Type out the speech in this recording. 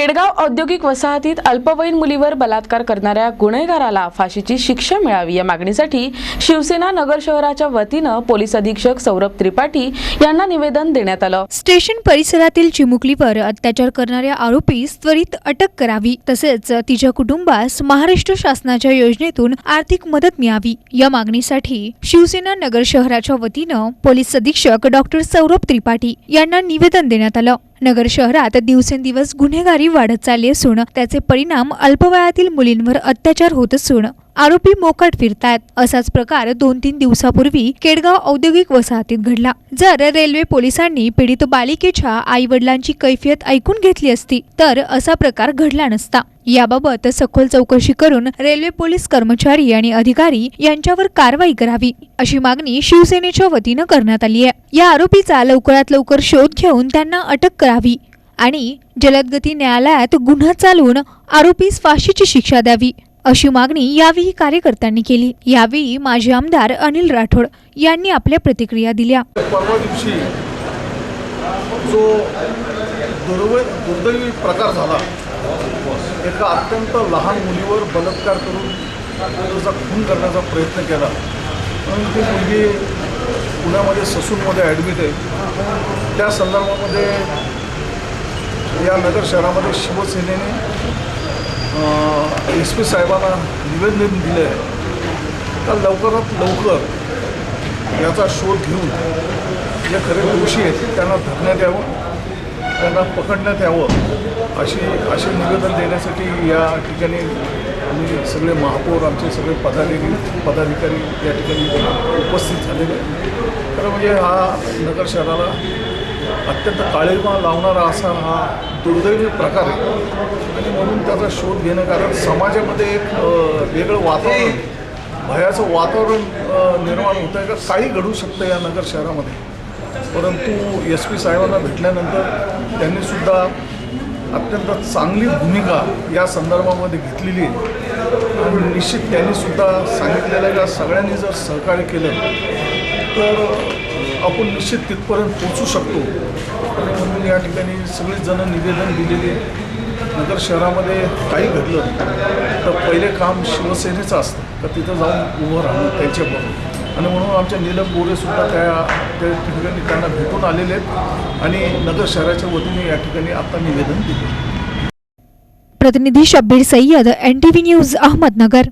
केडगाव औद्योगिक वसाहतीत अल्पवयीन मुलीवर बलात्कार करणाऱ्या गुन्हेगाराला फाशीची शिक्षा मिळावी या मागणीसाठी शिवसेना नगर शहराच्या वतीनं पोलीस अधीक्षक सौरभ त्रिपाठी यांना निवेदन देण्यात आलं. स्टेशन परिसरातील चिमुकलीवर अत्याचार करणाऱ्या आरोपीस त्वरित अटक करावी तसेच तिच्या कुटुंबास महाराष्ट्र शासनाच्या योजनेतून आर्थिक मदत मिळावी. या मागणीसाठी शिवसेना नगर शहराच्या वतीनं पोलीस अधीक्षक डॉक्टर सौरभ त्रिपाठी यांना निवेदन देण्यात आलं. नगर शहरात दिवसेंदिवस गुन्हेगारी वाढत चालली असून त्याचे परिणाम अल्पवयातील मुलींवर अत्याचार होत असून आरोपी मोकाट फिरतायत. असाच प्रकार दोन तीन दिवसापूर्वी केडगाव औद्योगिक वसाहतीत घडला. जर रेल्वे पोलिसांनी पीडित बालिकेच्या आई वडिलांची कैफियत ऐकून घेतली असती तर असा प्रकार घडला नसता. याबाबत सखोल चौकशी करून रेल्वे पोलीस कर्मचारी आणि अधिकारी यांच्यावर कारवाई करावी अशी मागणी शिवसेनेच्या वतीनं करण्यात आली आहे. या आरोपीचा लवकरात लवकर शोध घेऊन त्यांना अटक करावी आणि जलदगती न्यायालयात गुन्हा चालवून आरोपीस फाशीची शिक्षा द्यावी. अशी मागणी यावेळी कार्यकर्त्यांनी केली. यावेळी माजी आमदार अनिल राठोड यांनी आपल्या प्रतिक्रिया दिल्या. परवा दिवशी जो दुर्दैवी प्रकार झाला एका अत्यंत लहान मुलीवर बलात्कार करून त्याचा खून करण्याचा प्रयत्न केला. म्हणून ती मुलगी पुण्यामध्ये ससूनमध्ये ॲडमिट आहे. त्या संदर्भामध्ये या नगर शहरामध्ये शिवसेनेने एस पी साहेबांना निवेदन दिलं आहे तर लवकरात लवकर याचा शोध घेऊन जे खरे दोषी आहेत त्यांना धरण्यात यावं त्यांना पकडण्यात यावं अशी असे निवेदन देण्यासाठी या ठिकाणी आम्ही सगळे महापौर आमचे सगळे पदाधिकारी पदाधिकारी या ठिकाणी उपस्थित झालेले आहेत. खरं म्हणजे हा नगर शहराला अत्यंत काळीमा लावणारा असा हा दुर्दैवी प्रकार आहे. आणि म्हणून त्याचा शोध घेणं कारण समाजामध्ये एक वेगळं वातावरण भयाचं वातावरण निर्माण होतं आहे का काही घडू शकतं या नगर शहरामध्ये. परंतु एस पी साहेबांना भेटल्यानंतर त्यांनीसुद्धा अत्यंत चांगली भूमिका या संदर्भामध्ये घेतलेली आहे. आणि निश्चित त्यांनीसुद्धा सांगितलेलं आहे का सगळ्यांनी जर सहकार्य केलं तर आपण निश्चित तिथपर्यंत पोचू शकतो. म्हणून या ठिकाणी सगळेच जणं निवेदन दिलेले नगर शहरामध्ये काही घडलं तर पहिले काम शिवसेनेचं असतं. तर तिथं जाऊन उभं राहणं त्यांच्याबरोबर. आणि म्हणून आमच्या नीलम गोरेसुद्धा त्या त्या ठिकाणी त्यांना भेटून आलेले आहेत. आणि नगर शहराच्या वतीने या ठिकाणी आता निवेदन दिले. प्रतिनिधी शब्बीर सय्यद एन न्यूज अहमदनगर.